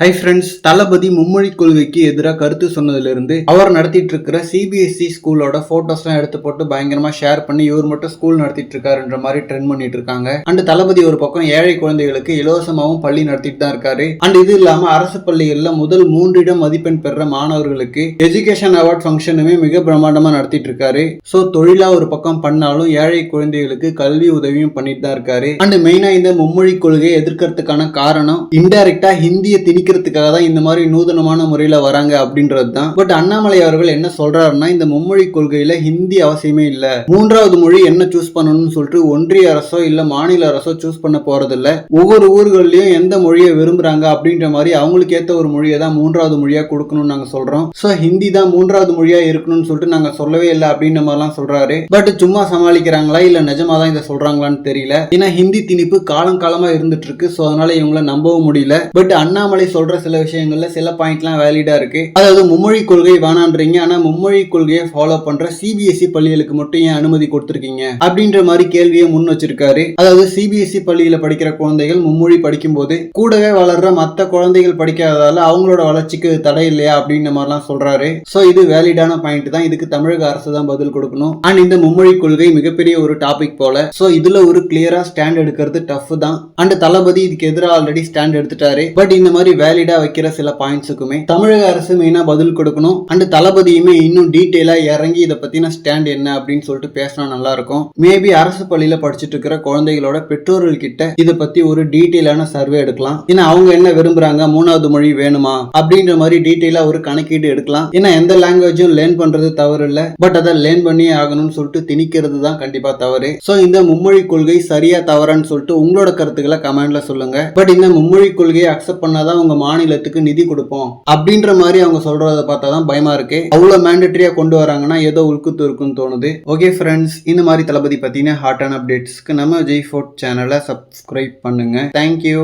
Hi friends தளபதி மும்மொழி கொள்கைக்கு எதிராக கருத்து சொன்னதுலேருந்து அவர் நடத்திட்டு இருக்கிற சிபிஎஸ்சி ஸ்கூலோட ஃபோட்டோஸ்லாம் எடுத்து போட்டு பயங்கரமா ஷேர் பண்ணி இவர் மட்டும் ஸ்கூல் நடத்திட்டு இருக்காருன்ற மாதிரி ட்ரெண்ட் பண்ணிட்டு இருக்காங்க அண்ட் தளபதி ஒரு பக்கம் ஏழை குழந்தைகளுக்கு இலவசமாகவும் பள்ளி நடத்திட்டு தான் இருக்காரு. அண்ட் இது இல்லாம அரசு பள்ளிகளில் முதல் மூன்றிடம் மதிப்பெண் பெற மாணவர்களுக்கு எஜுகேஷன் அவார்ட் ஃபங்க்ஷனுமே மிக பிரம்மாண்டமா நடத்திட்டு இருக்காரு ஸோ தொழிலா ஒரு பக்கம் பண்ணாலும் ஏழை குழந்தைகளுக்கு கல்வி உதவியும் பண்ணிட்டு தான் இருக்காரு. அண்ட் மெயினா இந்த மும்மொழி கொள்கையை எதிர்க்கிறதுக்கான காரணம் இன்டைரக்டா ஹிந்தியை திணிக்கிறதுக்காக தான் இந்த மாதிரி நூதனமான முறையில் வராங்க அப்படின்றது தான். பட் அண்ணாமலை அவர்கள் என்ன சொல்றாருன்னா இந்த மும்மொழி கொள்கையில ஹிந்தி அவசியமே இல்லை. மூன்றாவது மொழி என்ன சூஸ் பண்ணணும்னு சொல்லிட்டு ஒன்றிய அரசோ இல்ல மாநில அரசோ சூஸ் பண்ண போறது இல்ல ஒவ்வொரு ஊர்கள்லயும் எந்த மொழியை விரும்புறாங்க அப்படின்ற மாதிரி அவங்களுக்கு ஏத்த ஒரு மொழியை தான் மூன்றாவது மொழியா கொடுக்கணும்னு நாங்க சொல்றோம். சோ ஹிந்தி தான் மூன்றாவது மொழியா இருக்கணும்னு சொல்லிட்டு நாங்க சொல்லவே இல்லை அப்படின்ற மாதிரிலாம் சொல்றாரு. பட் சும்மா சமாளிக்கிறாங்களா இல்ல நிஜமா தான் இதை சொல்றாங்களான்னு தெரியல. ஏன்னா ஹிந்தி திணிப்பு காலம் காலமா இருந்துட்டு இருக்கு. ஸோ அதனால இவங்கள நம்பவும் முடியல. பட் அண்ணாமலை சொல்ற சில விஷயங்கள்ல சில பாயிண்ட்லாம் வேலிடா இருக்கு. அதாவது மும்மொழி கொள்கை வேணான்றீங்க. ஆனா மும்மொழி கொள்கையை ஃபாலோ பண்ற சிபிஎஸ்இ பள்ளிகளுக்கு மட்டும் ஏன் அனுமதி கொடுத்துருக்கீங்க? அப்படின்ற மாதிரி கேள்வியை முன் வச்சிருக்காரு. அதாவது சிபிஎஸ்இ பள்ளியில படிக்கிற குழந்தைகள் மும்மொழி படிக்கும்போது கூடவே வளர்ற மத்த குழந்தைகள் படிக்காததால அவங்களோட வளர்ச்சிக்கு தடை இல்லையா அப்படின்ற மாதிரிலாம் சொல்றாரு. சோ இது வேலிடான பாயிண்ட் தான். இதுக்கு தமிழக அரசு தான் பதில் கொடுக்கணும். அண்ட் இந்த மும்மொழி கொள்கை மிகப்பெரிய ஒரு டாபிக் போல. சோ இதுல ஒரு கிளியரா ஸ்டாண்ட் எடுக்கிறது டஃப் தான். அண்ட் தளபதி இதுக்கு எதிராக ஆல்ரெடி ஸ்டாண்ட் எடுத்துட்டாரு. பட் இந்த மாதிரி வேலிடா வைக்கிற சில பாயிண்ட்ஸுக்குமே தமிழக அரசு மெயினா பதில் கொடுக்கணும். அண்ட் தளபதியுமே இன்னும் டீட்டெயிலா இறங்கி இதை பத்தின ஸ்டாண்ட் என்ன அப்படின்னு சொல்லிட்டு பேசினா நல்லா இருக்கும். மேபி அரசு பள்ளியில படிச்சுட்டு இருக்கிற குழந்தைகளோட பெற்றோர்கள் கிட்ட இதை பத்தி ஒரு டீட்டெயிலான சர்வே எடுக்கலாம். ஏன்னா அவங்க என்ன விரும்புறாங்க? மூணாவது மொழி வேணுமா? அப்படின்ற மாதிரி டீட்டெயிலா ஒரு கணக்கீடு எடுக்கலாம். ஏன்னா எந்த லாங்குவேஜும் லேர்ன் பண்றது தவறு இல்ல. பட் அதை லேர்ன் பண்ணியே ஆகணும்னு சொல்லிட்டு திணிக்கிறது தான் கண்டிப்பா தவறு. சோ இந்த மும்மொழி கொள்கை சரியா தவறான்னு சொல்லிட்டு உங்களோட கருத்துக்களை கமெண்ட்ல சொல்லுங்க. பட் இந்த மும்மொழி கொள்கையை அக்செப்ட் பண்ணாதான் உங்க மாநிலத்துக்கு நிதி கொடுப்போம் அப்படின்ற மாதிரி அவங்க சொல்றத பார்த்தா தான் பயமா இருக்கு. அவ்வளவு மேண்டட்டரியா கொண்டு வராங்கன்னா ஏதோ உள்குத்து இருக்குன்னு தோணுது. ஓகே ஃப்ரெண்ட்ஸ் இந்த மாதிரி தளபதி பத்தின ஹாட் அண்ட் அப்டேட்ஸ்க்கு நம்ம ஜெய் ஃபோர்ட் சேனலை சப்ஸ்கிரைப் பண்ணுங்க. Thank you